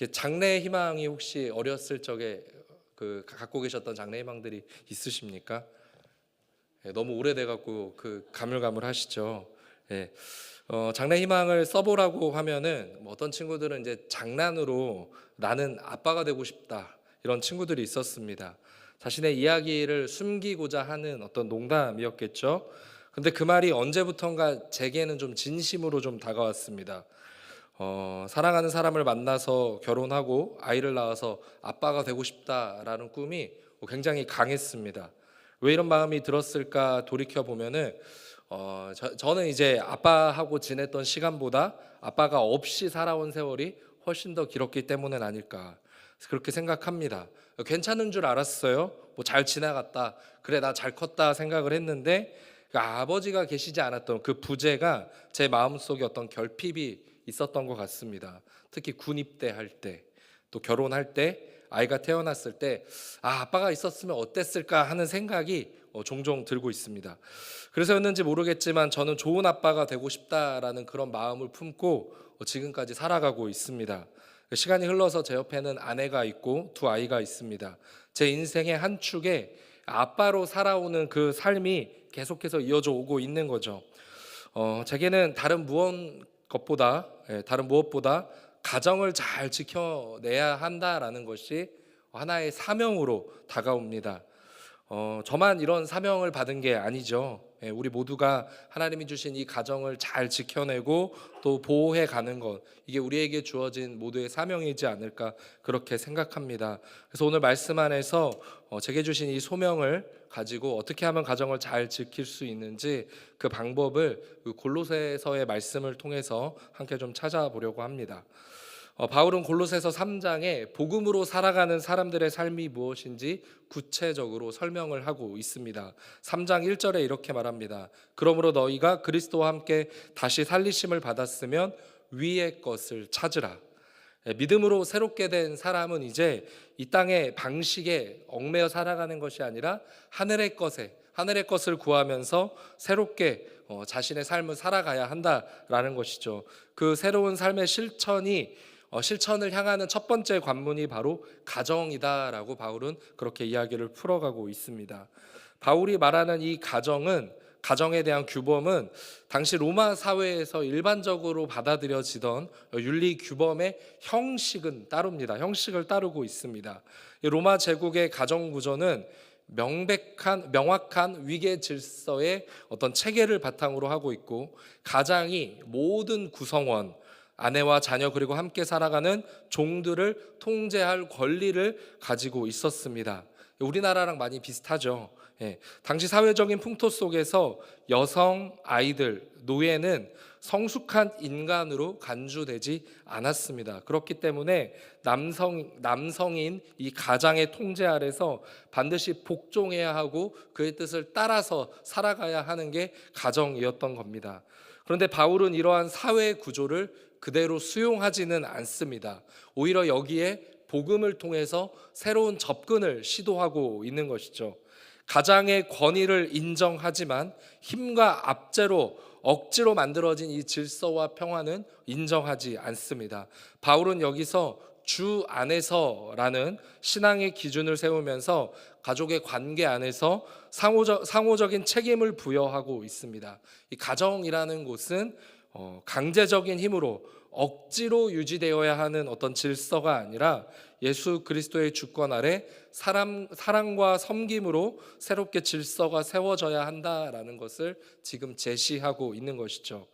이렇게 장래 희망이 혹시 어렸을 적에 그 갖고 계셨던 장래 희망들이 있으십니까? 예, 너무 오래돼 갖고 그 가물가물하시죠. 예. 어, 장래 희망을 써보라고 하면은 뭐 어떤 친구들은 이제 장난으로 나는 아빠가 되고 싶다 이런 친구들이 있었습니다. 자신의 이야기를 숨기고자 하는 어떤 농담이었겠죠. 근데 그 말이 언제부턴가 제게는 좀 진심으로 좀 다가왔습니다. 어, 사랑하는 사람을 만나서 결혼하고 아이를 낳아서 아빠가 되고 싶다라는 꿈이 굉장히 강했습니다. 왜 이런 마음이 들었을까 돌이켜 보면은 어, 저, 저는 이제 아빠하고 지냈던 시간보다 아빠가 없이 살아온 세월이 훨씬 더 길었기 때문은 아닐까 그렇게 생각합니다. 괜찮은 줄 알았어요. 뭐 잘 지나갔다. 그래 나 잘 컸다 생각을 했는데 그 아버지가 계시지 않았던 그 부재가 제 마음속에 어떤 결핍이 있었던 것 같습니다. 특히 군입대 할 때, 또 결혼할 때, 아이가 태어났을 때, 아, 아빠가 있었으면 어땠을까 하는 생각이 어, 종종 들고 있습니다. 그래서였는지 모르겠지만 저는 좋은 아빠가 되고 싶다라는 그런 마음을 품고 어, 지금까지 살아가고 있습니다. 시간이 흘러서 제 옆에는 아내가 있고 두 아이가 있습니다. 제 인생의 한 축에 아빠로 살아오는 그 삶이 계속해서 이어져 오고 있는 거죠. 어, 제게는 다른 무엇 것보다 예, 다른 무엇보다 가정을 잘 지켜내야 한다라는 것이 하나의 사명으로 다가옵니다. 어, 저만 이런 사명을 받은 게 아니죠. 예, 우리 모두가 하나님이 주신 이 가정을 잘 지켜내고 또 보호해 가는 것 이게 우리에게 주어진 모두의 사명이지 않을까 그렇게 생각합니다. 그래서 오늘 말씀 안에서 어, 제게 주신 이 소명을 가지고 어떻게 하면 가정을 잘 지킬 수 있는지 그 방법을 그 골로새서의 말씀을 통해서 함께 좀 찾아보려고 합니다. 어, 바울은 골로새서 3장에 복음으로 살아가는 사람들의 삶이 무엇인지 구체적으로 설명을 하고 있습니다. 3장 1절에 이렇게 말합니다. 그러므로 너희가 그리스도와 함께 다시 살리심을 받았으면 위의 것을 찾으라. 예, 믿음으로 새롭게 된 사람은 이제 이 땅의 방식에 얽매여 살아가는 것이 아니라 하늘의 것에 하늘의 것을 구하면서 새롭게 어, 자신의 삶을 살아가야 한다라는 것이죠. 그 새로운 삶의 실천이 어, 실천을 향하는 첫 번째 관문이 바로 가정이다라고 바울은 그렇게 이야기를 풀어가고 있습니다. 바울이 말하는 이 가정은 가정에 대한 규범은 당시 로마 사회에서 일반적으로 받아들여지던 윤리 규범의 형식은 따릅니다. 형식을 따르고 있습니다. 로마 제국의 가정 구조는 명백한 명확한 위계 질서의 어떤 체계를 바탕으로 하고 있고 가장이 모든 구성원 아내와 자녀 그리고 함께 살아가는 종들을 통제할 권리를 가지고 있었습니다. 우리나라랑 많이 비슷하죠. 예, 당시 사회적인 풍토 속에서 여성, 아이들, 노예는 성숙한 인간으로 간주되지 않았습니다. 그렇기 때문에 남성 남성인 이 가장의 통제 아래서 반드시 복종해야 하고 그의 뜻을 따라서 살아가야 하는 게 가정이었던 겁니다. 그런데 바울은 이러한 사회 구조를 그대로 수용하지는 않습니다. 오히려 여기에 복음을 통해서 새로운 접근을 시도하고 있는 것이죠. 가장의 권위를 인정하지만 힘과 압제로 억지로 만들어진 이 질서와 평화는 인정하지 않습니다. 바울은 여기서 주 안에서라는 신앙의 기준을 세우면서 가족의 관계 안에서 상호적, 상호적인 책임을 부여하고 있습니다. 이 가정이라는 곳은 어, 강제적인 힘으로 억지로 유지되어야 하는 어떤 질서가 아니라 예수 그리스도의 주권 아래 사람 사랑과 섬김으로 새롭게 질서가 세워져야 한다라는 것을 지금 제시하고 있는 것이죠.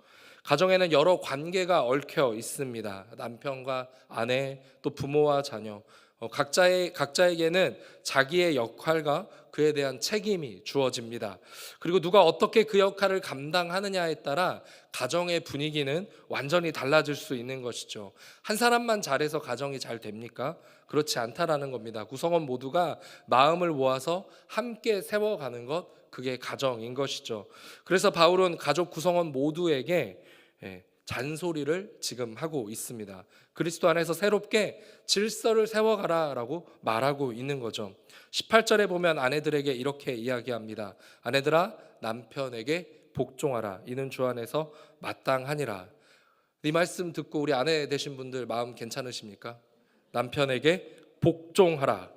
가정에는 여러 관계가 얽혀 있습니다. 남편과 아내, 또 부모와 자녀. 어, 각자의 각자에게는 자기의 역할과 그에 대한 책임이 주어집니다. 그리고 누가 어떻게 그 역할을 감당하느냐에 따라 가정의 분위기는 완전히 달라질 수 있는 것이죠. 한 사람만 잘해서 가정이 잘 됩니까? 그렇지 않다라는 겁니다. 구성원 모두가 마음을 모아서 함께 세워가는 것 그게 가정인 것이죠. 그래서 바울은 가족 구성원 모두에게 예, 잔소리를 지금 하고 있습니다. 그리스도 안에서 새롭게 질서를 세워가라라고 말하고 있는 거죠. 18절에 보면 아내들에게 이렇게 이야기합니다. 아내들아 남편에게 복종하라. 이는 주 안에서 마땅하니라. 이 말씀 듣고 우리 아내 되신 분들 마음 괜찮으십니까? 남편에게 복종하라.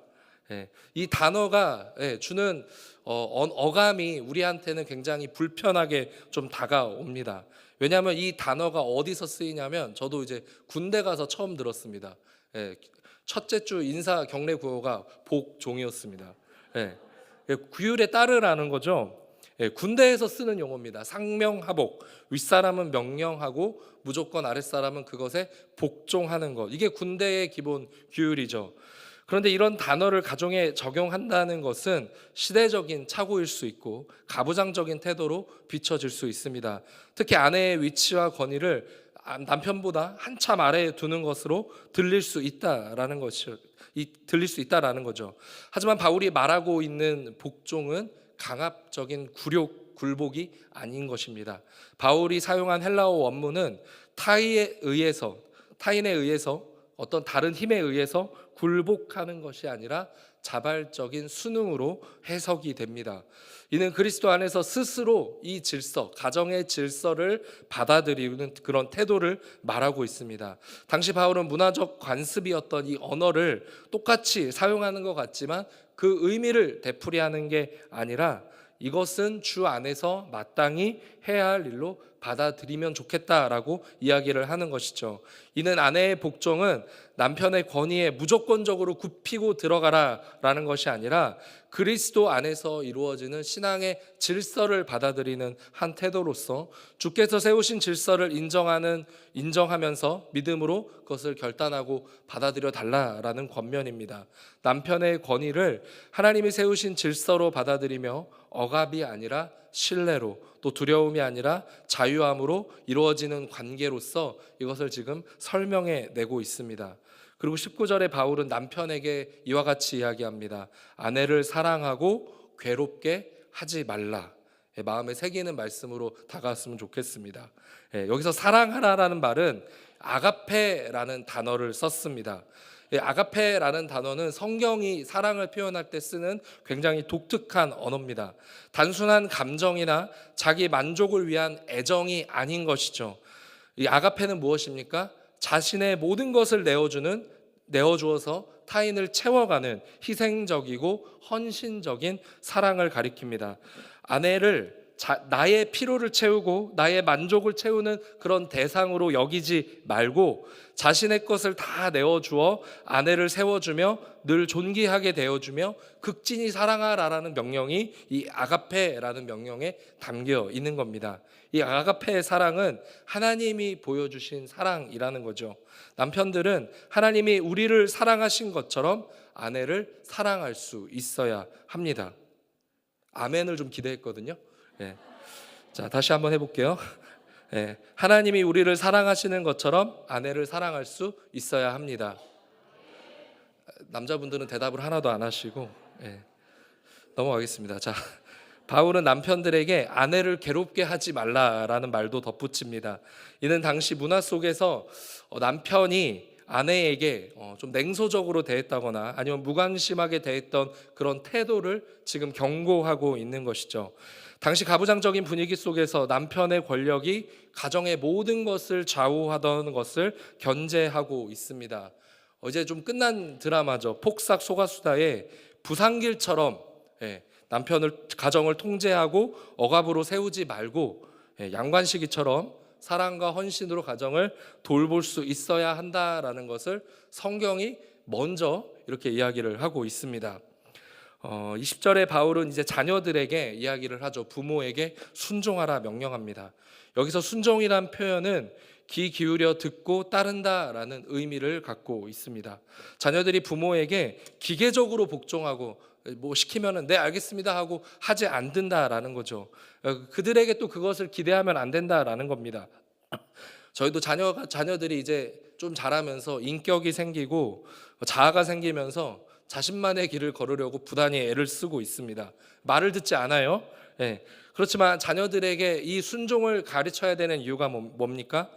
예, 이 단어가 예, 주는 어, 어, 어감이 우리한테는 굉장히 불편하게 좀 다가옵니다. 왜냐하면 이 단어가 어디서 쓰이냐면 저도 이제 군대 가서 처음 들었습니다. 예, 첫째 주 인사 경례 구호가 복종이었습니다. 예, 예, 규율에 따르라는 거죠. 예, 군대에서 쓰는 용어입니다. 상명하복. 윗사람은 명령하고 무조건 아랫사람은 그것에 복종하는 것. 이게 군대의 기본 규율이죠. 그런데 이런 단어를 가정에 적용한다는 것은 시대적인 착오일 수 있고 가부장적인 태도로 비춰질 수 있습니다. 특히 아내의 위치와 권위를 남편보다 한참 아래에 두는 것으로 들릴 수 있다라는 것이 이- 들릴 수 있다라는 거죠. 하지만 바울이 말하고 있는 복종은 강압적인 굴욕 굴복이 아닌 것입니다. 바울이 사용한 헬라어 원문은 타인에 의해서 타인에 의해서 어떤 다른 힘에 의해서 굴복하는 것이 아니라 자발적인 순응으로 해석이 됩니다. 이는 그리스도 안에서 스스로 이 질서, 가정의 질서를 받아들이는 그런 태도를 말하고 있습니다. 당시 바울은 문화적 관습이었던 이 언어를 똑같이 사용하는 것 같지만 그 의미를 되풀이하는 게 아니라 이것은 주 안에서 마땅히 해야 할 일로 받아들이면 좋겠다라고 이야기를 하는 것이죠. 이는 아내의 복종은 남편의 권위에 무조건적으로 굽히고 들어가라라는 것이 아니라 그리스도 안에서 이루어지는 신앙의 질서를 받아들이는 한 태도로서 주께서 세우신 질서를 인정하는 인정하면서 믿음으로 그것을 결단하고 받아들여 달라라는 권면입니다. 남편의 권위를 하나님이 세우신 질서로 받아들이며 억압이 아니라 신뢰로 또 두려움이 아니라 자유함으로 이루어지는 관계로서 이것을 지금 설명해 내고 있습니다. 그리고 19절에 바울은 남편에게 이와 같이 이야기합니다. 아내를 사랑하고 괴롭게 하지 말라. 예, 마음에 새기는 말씀으로 다가왔으면 좋겠습니다. 예, 여기서 사랑하라라는 말은 아가페라는 단어를 썼습니다. 예, 아가페라는 단어는 성경이 사랑을 표현할 때 쓰는 굉장히 독특한 언어입니다. 단순한 감정이나 자기 만족을 위한 애정이 아닌 것이죠. 이 아가페는 무엇입니까? 자신의 모든 것을 내어주는 내어주어서 타인을 채워가는 희생적이고 헌신적인 사랑을 가리킵니다. 아내를 자, 나의 피로를 채우고 나의 만족을 채우는 그런 대상으로 여기지 말고 자신의 것을 다 내어주어 아내를 세워주며 늘 존귀하게 되어주며 극진히 사랑하라라는 명령이 이 아가페라는 명령에 담겨 있는 겁니다. 이 아가페의 사랑은 하나님이 보여주신 사랑이라는 거죠. 남편들은 하나님이 우리를 사랑하신 것처럼 아내를 사랑할 수 있어야 합니다. 아멘을 좀 기대했거든요. 예. 자, 다시 한번 해볼게요. 예. 하나님이 우리를 사랑하시는 것처럼 아내를 사랑할 수 있어야 합니다. 남자분들은 대답을 하나도 안 하시고 예. 넘어가겠습니다. 자, 바울은 남편들에게 아내를 괴롭게 하지 말라라는 말도 덧붙입니다. 이는 당시 문화 속에서 어, 남편이 아내에게 어, 좀 냉소적으로 대했다거나 아니면 무관심하게 대했던 그런 태도를 지금 경고하고 있는 것이죠. 당시 가부장적인 분위기 속에서 남편의 권력이 가정의 모든 것을 좌우하던 것을 견제하고 있습니다. 어제 좀 끝난 드라마죠. 폭삭 소가수다의 부산길처럼 예, 남편을 가정을 통제하고 억압으로 세우지 말고 예, 양관식이처럼 사랑과 헌신으로 가정을 돌볼 수 있어야 한다라는 것을 성경이 먼저 이렇게 이야기를 하고 있습니다. 어, 20절에 바울은 이제 자녀들에게 이야기를 하죠. 부모에게 순종하라 명령합니다. 여기서 순종이란 표현은 귀 기울여 듣고 따른다라는 의미를 갖고 있습니다. 자녀들이 부모에게 기계적으로 복종하고 뭐 시키면은 네 알겠습니다 하고 하지 않는다라는 거죠. 어, 그들에게 또 그것을 기대하면 안 된다라는 겁니다. 저희도 자녀가 자녀들이 이제 좀 자라면서 인격이 생기고 자아가 생기면서 자신만의 길을 걸으려고 부단히 애를 쓰고 있습니다. 말을 듣지 않아요. 예. 그렇지만 자녀들에게 이 순종을 가르쳐야 되는 이유가 뭐- 뭡니까?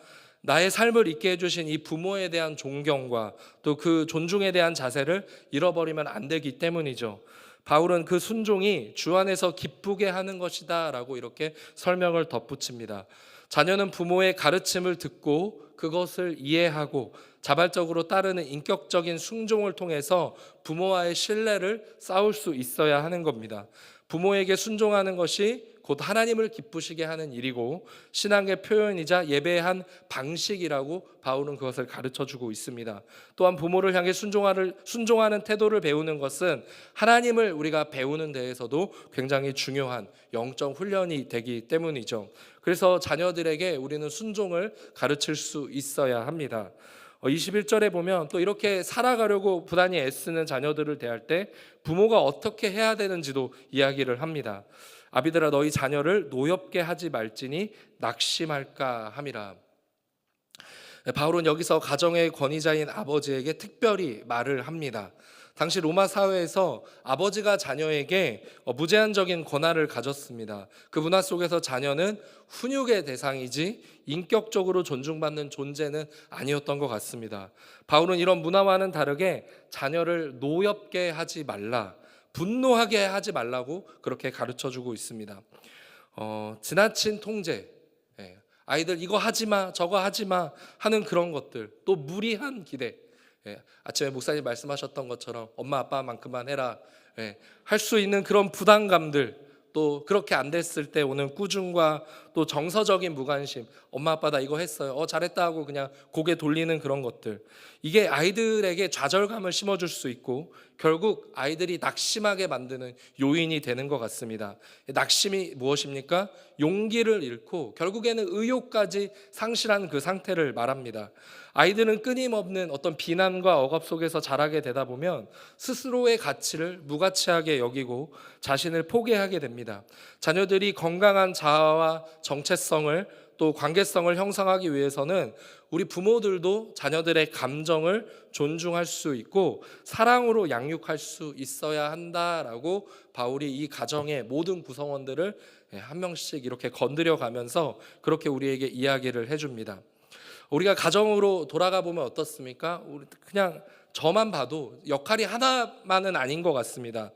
나의 삶을 있게 해주신 이 부모에 대한 존경과 또 그 존중에 대한 자세를 잃어버리면 안 되기 때문이죠. 바울은 그 순종이 주 안에서 기쁘게 하는 것이다 라고 이렇게 설명을 덧붙입니다. 자녀는 부모의 가르침을 듣고 그것을 이해하고 자발적으로 따르는 인격적인 순종을 통해서 부모와의 신뢰를 쌓을 수 있어야 하는 겁니다. 부모에게 순종하는 것이 곧 하나님을 기쁘시게 하는 일이고 신앙의 표현이자 예배의 한 방식이라고 바울은 그것을 가르쳐 주고 있습니다. 또한 부모를 향해 순종하는 순종하는 태도를 배우는 것은 하나님을 우리가 배우는 데에서도 굉장히 중요한 영적 훈련이 되기 때문이죠. 그래서 자녀들에게 우리는 순종을 가르칠 수 있어야 합니다. 21절에 보면 또 이렇게 살아가려고 부단히 애쓰는 자녀들을 대할 때 부모가 어떻게 해야 되는지도 이야기를 합니다. 아비들아 너희 자녀를 노엽게 하지 말지니 낙심할까 함이라. 바울은 여기서 가정의 권위자인 아버지에게 특별히 말을 합니다. 당시 로마 사회에서 아버지가 자녀에게 어, 무제한적인 권한을 가졌습니다. 그 문화 속에서 자녀는 훈육의 대상이지 인격적으로 존중받는 존재는 아니었던 것 같습니다. 바울은 이런 문화와는 다르게 자녀를 노엽게 하지 말라, 분노하게 하지 말라고 그렇게 가르쳐 주고 있습니다. 어, 지나친 통제, 예, 아이들 이거 하지 마, 저거 하지 마 하는 그런 것들, 또 무리한 기대. 예, 아침에 목사님 말씀하셨던 것처럼 엄마 아빠만큼만 해라. 예, 할 수 있는 그런 부담감들, 또 그렇게 안 됐을 때 오는 꾸중과 또 정서적인 무관심, 엄마 아빠 나 이거 했어요. 어 잘했다 하고 그냥 고개 돌리는 그런 것들. 이게 아이들에게 좌절감을 심어줄 수 있고 결국 아이들이 낙심하게 만드는 요인이 되는 것 같습니다. 낙심이 무엇입니까? 용기를 잃고 결국에는 의욕까지 상실한 그 상태를 말합니다. 아이들은 끊임없는 어떤 비난과 억압 속에서 자라게 되다 보면 스스로의 가치를 무가치하게 여기고 자신을 포기하게 됩니다. 자녀들이 건강한 자아와 정체성을 또 관계성을 형성하기 위해서는 우리 부모들도 자녀들의 감정을 존중할 수 있고 사랑으로 양육할 수 있어야 한다라고 바울이 이 가정의 모든 구성원들을 예, 한 명씩 이렇게 건드려 가면서 그렇게 우리에게 이야기를 해줍니다. 우리가 가정으로 돌아가 보면 어떻습니까? 우리 그냥 저만 봐도 역할이 하나만은 아닌 것 같습니다.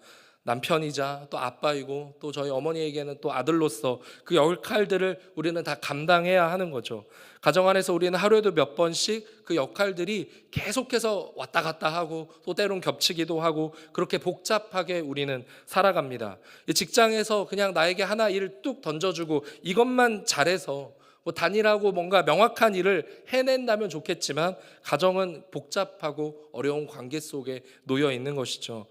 남편이자 또 아빠이고 또 저희 어머니에게는 또 아들로서 그 역할들을 우리는 다 감당해야 하는 거죠. 가정 안에서 우리는 하루에도 몇 번씩 그 역할들이 계속해서 왔다 갔다 하고 또 때론 겹치기도 하고 그렇게 복잡하게 우리는 살아갑니다. 이 직장에서 그냥 나에게 하나 일을 뚝 던져주고 이것만 잘해서 뭐 단일하고 뭔가 명확한 일을 해낸다면 좋겠지만 가정은 복잡하고 어려운 관계 속에 놓여 있는 것이죠.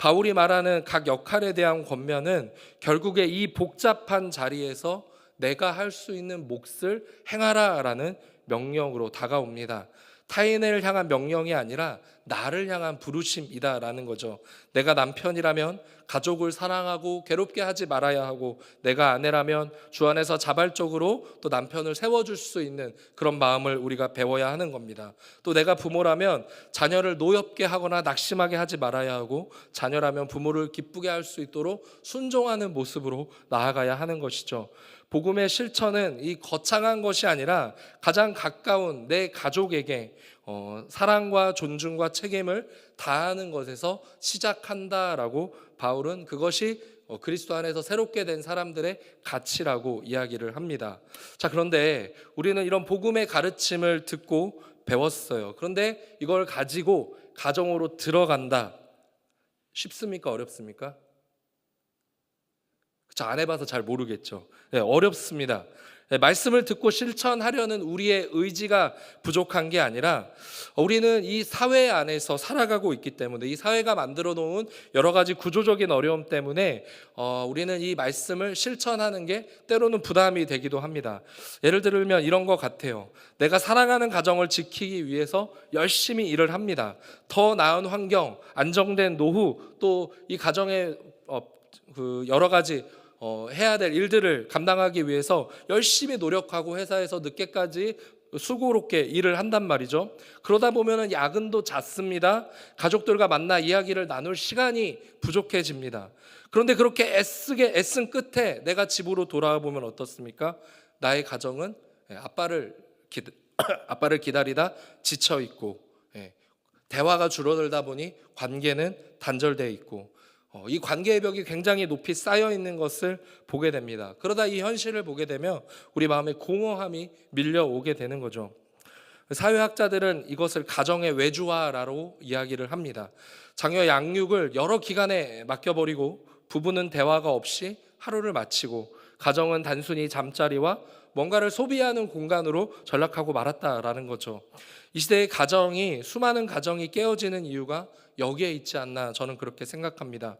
바울이 말하는 각 역할에 대한 권면은 결국에 이 복잡한 자리에서 내가 할 수 있는 몫을 행하라라는 명령으로 다가옵니다. 타인을 향한 명령이 아니라 나를 향한 부르심이다라는 거죠. 내가 남편이라면 가족을 사랑하고 괴롭게 하지 말아야 하고 내가 아내라면 주 안에서 자발적으로 또 남편을 세워줄 수 있는 그런 마음을 우리가 배워야 하는 겁니다. 또 내가 부모라면 자녀를 노엽게 하거나 낙심하게 하지 말아야 하고 자녀라면 부모를 기쁘게 할 수 있도록 순종하는 모습으로 나아가야 하는 것이죠. 복음의 실천은 이 거창한 것이 아니라 가장 가까운 내 가족에게 어, 사랑과 존중과 책임을 다하는 것에서 시작한다라고 바울은 그것이 어, 그리스도 안에서 새롭게 된 사람들의 가치라고 이야기를 합니다. 자, 그런데 우리는 이런 복음의 가르침을 듣고 배웠어요. 그런데 이걸 가지고 가정으로 들어간다. 쉽습니까? 어렵습니까? 그쵸, 안 해봐서 잘 모르겠죠. 네, 어렵습니다. 네, 말씀을 듣고 실천하려는 우리의 의지가 부족한 게 아니라 우리는 이 사회 안에서 살아가고 있기 때문에 이 사회가 만들어 놓은 여러 가지 구조적인 어려움 때문에 어, 우리는 이 말씀을 실천하는 게 때로는 부담이 되기도 합니다. 예를 들면 이런 것 같아요. 내가 사랑하는 가정을 지키기 위해서 열심히 일을 합니다. 더 나은 환경, 안정된 노후, 또 이 가정의 어, 그 여러 가지 어, 해야 될 일들을 감당하기 위해서 열심히 노력하고 회사에서 늦게까지 수고롭게 일을 한단 말이죠. 그러다 보면은 야근도 잦습니다. 가족들과 만나 이야기를 나눌 시간이 부족해집니다. 그런데 그렇게 애쓰게 애쓴 끝에 내가 집으로 돌아와 보면 어떻습니까? 나의 가정은 예, 아빠를 기, 아빠를 기다리다 지쳐 있고 예, 대화가 줄어들다 보니 관계는 단절돼 있고 어, 이 관계의 벽이 굉장히 높이 쌓여 있는 것을 보게 됩니다. 그러다 이 현실을 보게 되면 우리 마음에 공허함이 밀려오게 되는 거죠. 사회학자들은 이것을 가정의 외주화라고 이야기를 합니다. 장녀 양육을 여러 기간에 맡겨버리고 부부는 대화가 없이 하루를 마치고 가정은 단순히 잠자리와 뭔가를 소비하는 공간으로 전락하고 말았다라는 거죠. 이 시대의 가정이 수많은 가정이 깨어지는 이유가 여기에 있지 않나 저는 그렇게 생각합니다.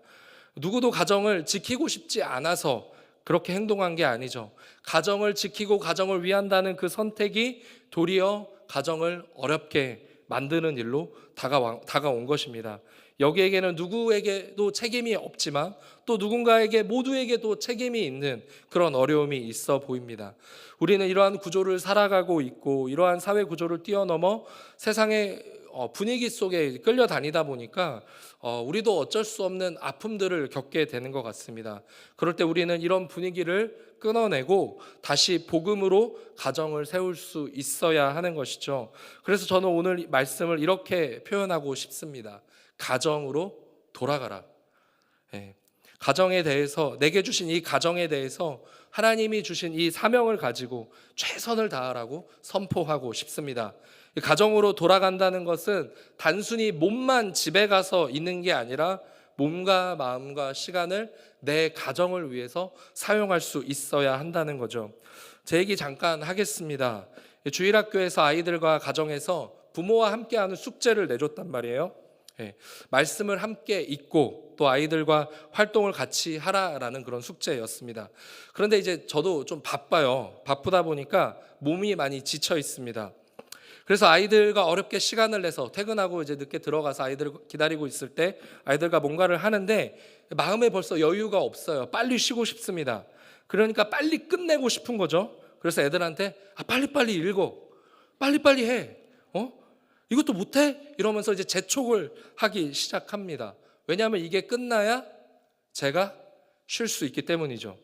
누구도 가정을 지키고 싶지 않아서 그렇게 행동한 게 아니죠. 가정을 지키고 가정을 위한다는 그 선택이 도리어 가정을 어렵게 만드는 일로 다가온 것입니다. 여기에게는 누구에게도 책임이 없지만 또 누군가에게 모두에게도 책임이 있는 그런 어려움이 있어 보입니다. 우리는 이러한 구조를 살아가고 있고 이러한 사회 구조를 뛰어넘어 세상의 어, 분위기 속에 끌려다니다 보니까 어, 우리도 어쩔 수 없는 아픔들을 겪게 되는 것 같습니다. 그럴 때 우리는 이런 분위기를 끊어내고 다시 복음으로 가정을 세울 수 있어야 하는 것이죠. 그래서 저는 오늘 말씀을 이렇게 표현하고 싶습니다. 가정으로 돌아가라. 예. 가정에 대해서 내게 주신 이 가정에 대해서 하나님이 주신 이 사명을 가지고 최선을 다하라고 선포하고 싶습니다. 이 가정으로 돌아간다는 것은 단순히 몸만 집에 가서 있는 게 아니라 몸과 마음과 시간을 내 가정을 위해서 사용할 수 있어야 한다는 거죠. 제 얘기 잠깐 하겠습니다. 주일학교에서 아이들과 가정에서 부모와 함께하는 숙제를 내줬단 말이에요. 예, 말씀을 함께 읽고 또 아이들과 활동을 같이 하라라는 그런 숙제였습니다. 그런데 이제 저도 좀 바빠요. 바쁘다 보니까 몸이 많이 지쳐 있습니다. 그래서 아이들과 어렵게 시간을 내서 퇴근하고 이제 늦게 들어가서 아이들을 기다리고 있을 때 아이들과 뭔가를 하는데 마음에 벌써 여유가 없어요. 빨리 쉬고 싶습니다. 그러니까 빨리 끝내고 싶은 거죠. 그래서 애들한테 아 빨리빨리 읽어. 빨리빨리 해. 어? 이것도 못해? 이러면서 이제 재촉을 하기 시작합니다. 왜냐하면 이게 끝나야 제가 쉴 수 있기 때문이죠.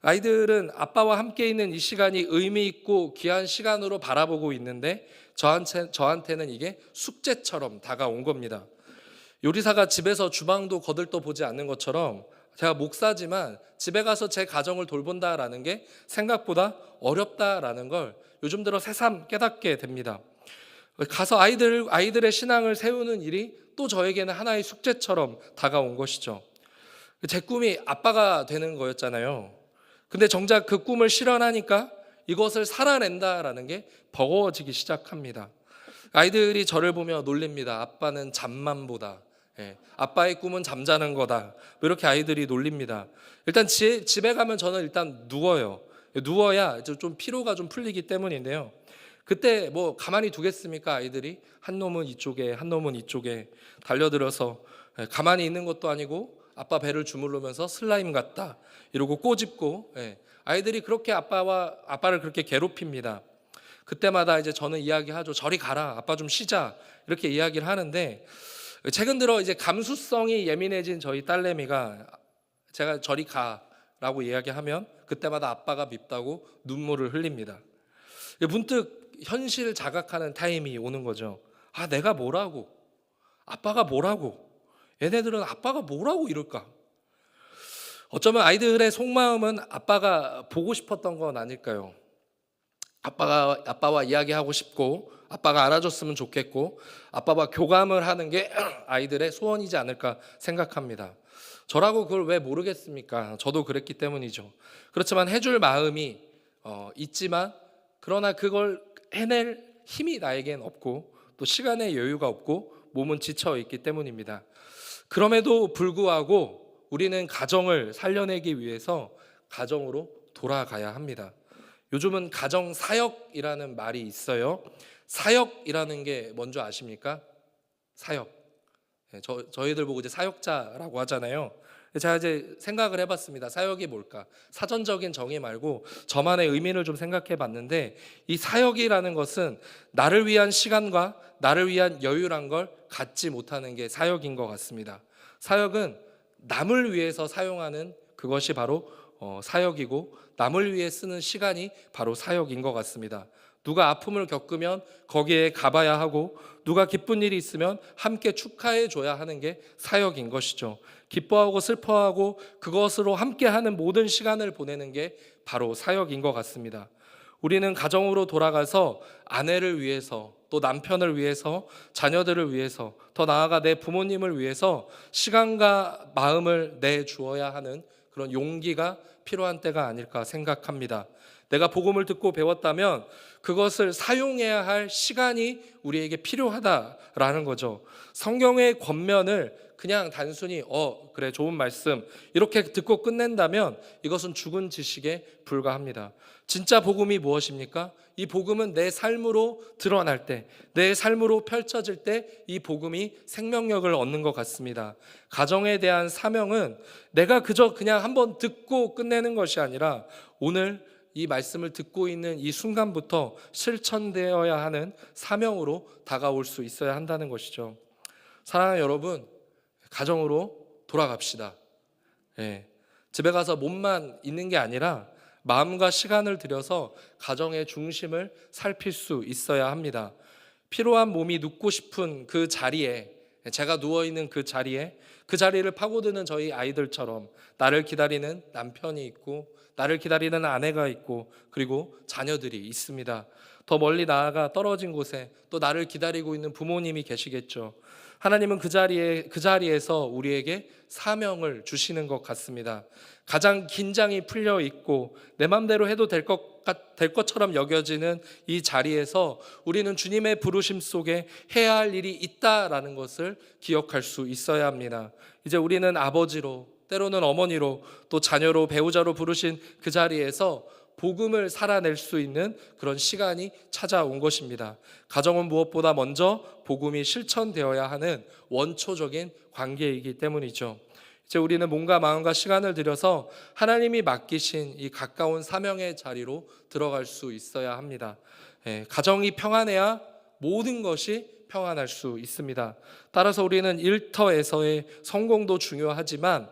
아이들은 아빠와 함께 있는 이 시간이 의미 있고 귀한 시간으로 바라보고 있는데 저한테, 저한테는 이게 숙제처럼 다가온 겁니다. 요리사가 집에서 주방도 거들떠 보지 않는 것처럼 제가 목사지만 집에 가서 제 가정을 돌본다라는 게 생각보다 어렵다라는 걸 요즘 들어 새삼 깨닫게 됩니다. 가서 아이들 아이들의 신앙을 세우는 일이 또 저에게는 하나의 숙제처럼 다가온 것이죠. 제 꿈이 아빠가 되는 거였잖아요. 근데 정작 그 꿈을 실현하니까 이것을 살아낸다라는 게 버거워지기 시작합니다. 아이들이 저를 보며 놀립니다. 아빠는 잠만 보다. 예, 아빠의 꿈은 잠자는 거다. 뭐 이렇게 아이들이 놀립니다. 일단 지, 집에 가면 저는 일단 누워요. 누워야 좀 피로가 좀 풀리기 때문인데요. 그때 뭐 가만히 두겠습니까 아이들이 한 놈은 이쪽에 한 놈은 이쪽에 달려들어서 예, 가만히 있는 것도 아니고 아빠 배를 주물르면서 슬라임 같다 이러고 꼬집고 예, 아이들이 그렇게 아빠와 아빠를 그렇게 괴롭힙니다. 그때마다 이제 저는 이야기하죠. 저리 가라. 아빠 좀 쉬자. 이렇게 이야기를 하는데 최근 들어 이제 감수성이 예민해진 저희 딸내미가 제가 저리 가라고 이야기하면 그때마다 아빠가 밉다고 눈물을 흘립니다. 문득 현실 자각하는 타임이 오는 거죠. 아, 내가 뭐라고? 아빠가 뭐라고? 얘네들은 아빠가 뭐라고 이럴까? 어쩌면 아이들의 속마음은 아빠가 보고 싶었던 건 아닐까요? 아빠가 아빠와 이야기하고 싶고 아빠가 알아줬으면 좋겠고 아빠와 교감을 하는 게 아이들의 소원이지 않을까 생각합니다. 저라고 그걸 왜 모르겠습니까? 저도 그랬기 때문이죠. 그렇지만 해줄 마음이 어, 있지만 그러나 그걸 해낼 힘이 나에겐 없고 또 시간의 여유가 없고 몸은 지쳐 있기 때문입니다. 그럼에도 불구하고 우리는 가정을 살려내기 위해서 가정으로 돌아가야 합니다. 요즘은 가정 사역이라는 말이 있어요. 사역이라는 게 뭔지 아십니까? 사역. 네, 저, 저희들 보고 이제 사역자라고 하잖아요. 제가 이제 생각을 해봤습니다. 사역이 뭘까? 사전적인 정의 말고 저만의 의미를 좀 생각해 봤는데 이 사역이라는 것은 나를 위한 시간과 나를 위한 여유란 걸 갖지 못하는 게 사역인 것 같습니다. 사역은 남을 위해서 사용하는 그것이 바로 어, 사역이고 남을 위해 쓰는 시간이 바로 사역인 것 같습니다. 누가 아픔을 겪으면 거기에 가봐야 하고 누가 기쁜 일이 있으면 함께 축하해 줘야 하는 게 사역인 것이죠. 기뻐하고 슬퍼하고 그것으로 함께 하는 모든 시간을 보내는 게 바로 사역인 것 같습니다. 우리는 가정으로 돌아가서 아내를 위해서 또 남편을 위해서 자녀들을 위해서 더 나아가 내 부모님을 위해서 시간과 마음을 내 주어야 하는 그런 용기가 필요한 때가 아닐까 생각합니다. 내가 복음을 듣고 배웠다면 그것을 사용해야 할 시간이 우리에게 필요하다라는 거죠. 성경의 권면을 그냥 단순히 어 그래 좋은 말씀 이렇게 듣고 끝낸다면 이것은 죽은 지식에 불과합니다. 진짜 복음이 무엇입니까? 이 복음은 내 삶으로 드러날 때, 내 삶으로 펼쳐질 때 이 복음이 생명력을 얻는 것 같습니다. 가정에 대한 사명은 내가 그저 그냥 한번 듣고 끝내는 것이 아니라 오늘 이 말씀을 듣고 있는 이 순간부터 실천되어야 하는 사명으로 다가올 수 있어야 한다는 것이죠. 사랑하는 여러분, 가정으로 돌아갑시다. 예. 집에 가서 몸만 있는 게 아니라 마음과 시간을 들여서 가정의 중심을 살필 수 있어야 합니다. 피로한 몸이 눕고 싶은 그 자리에 제가 누워 있는 그 자리에 그 자리를 파고드는 저희 아이들처럼 나를 기다리는 남편이 있고 나를 기다리는 아내가 있고 그리고 자녀들이 있습니다. 더 멀리 나아가 떨어진 곳에 또 나를 기다리고 있는 부모님이 계시겠죠. 하나님은 그 자리에 그 자리에서 우리에게 사명을 주시는 것 같습니다. 가장 긴장이 풀려 있고 내 맘대로 해도 될 것 될 것처럼 여겨지는 이 자리에서 우리는 주님의 부르심 속에 해야 할 일이 있다라는 것을 기억할 수 있어야 합니다. 이제 우리는 아버지로 때로는 어머니로 또 자녀로 배우자로 부르신 그 자리에서 복음을 살아낼 수 있는 그런 시간이 찾아온 것입니다. 가정은 무엇보다 먼저 복음이 실천되어야 하는 원초적인 관계이기 때문이죠. 이제 우리는 몸과 마음과 시간을 들여서 하나님이 맡기신 이 가까운 사명의 자리로 들어갈 수 있어야 합니다. 예, 가정이 평안해야 모든 것이 평안할 수 있습니다. 따라서 우리는 일터에서의 성공도 중요하지만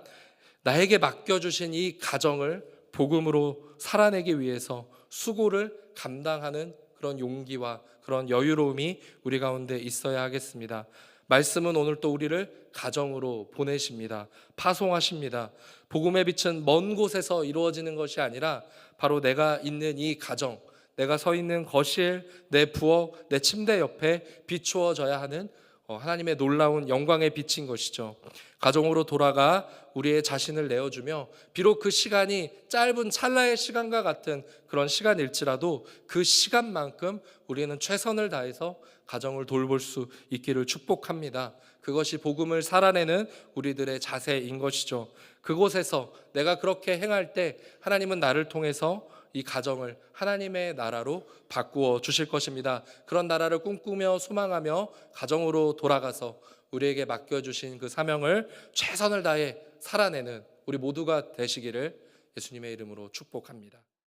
나에게 맡겨주신 이 가정을 복음으로 살아내기 위해서 수고를 감당하는 그런 용기와 그런 여유로움이 우리 가운데 있어야 하겠습니다. 말씀은 오늘 또 우리를 가정으로 보내십니다. 파송하십니다. 복음의 빛은 먼 곳에서 이루어지는 것이 아니라 바로 내가 있는 이 가정, 내가 서 있는 거실, 내 부엌, 내 침대 옆에 비추어져야 하는 어, 하나님의 놀라운 영광의 빛인 것이죠. 가정으로 돌아가 우리의 자신을 내어주며 비록 그 시간이 짧은 찰나의 시간과 같은 그런 시간일지라도 그 시간만큼 우리는 최선을 다해서 가정을 돌볼 수 있기를 축복합니다. 그것이 복음을 살아내는 우리들의 자세인 것이죠. 그곳에서 내가 그렇게 행할 때 하나님은 나를 통해서 이 가정을 하나님의 나라로 바꾸어 주실 것입니다. 그런 나라를 꿈꾸며 소망하며 가정으로 돌아가서 우리에게 맡겨주신 그 사명을 최선을 다해 살아내는 우리 모두가 되시기를 예수님의 이름으로 축복합니다.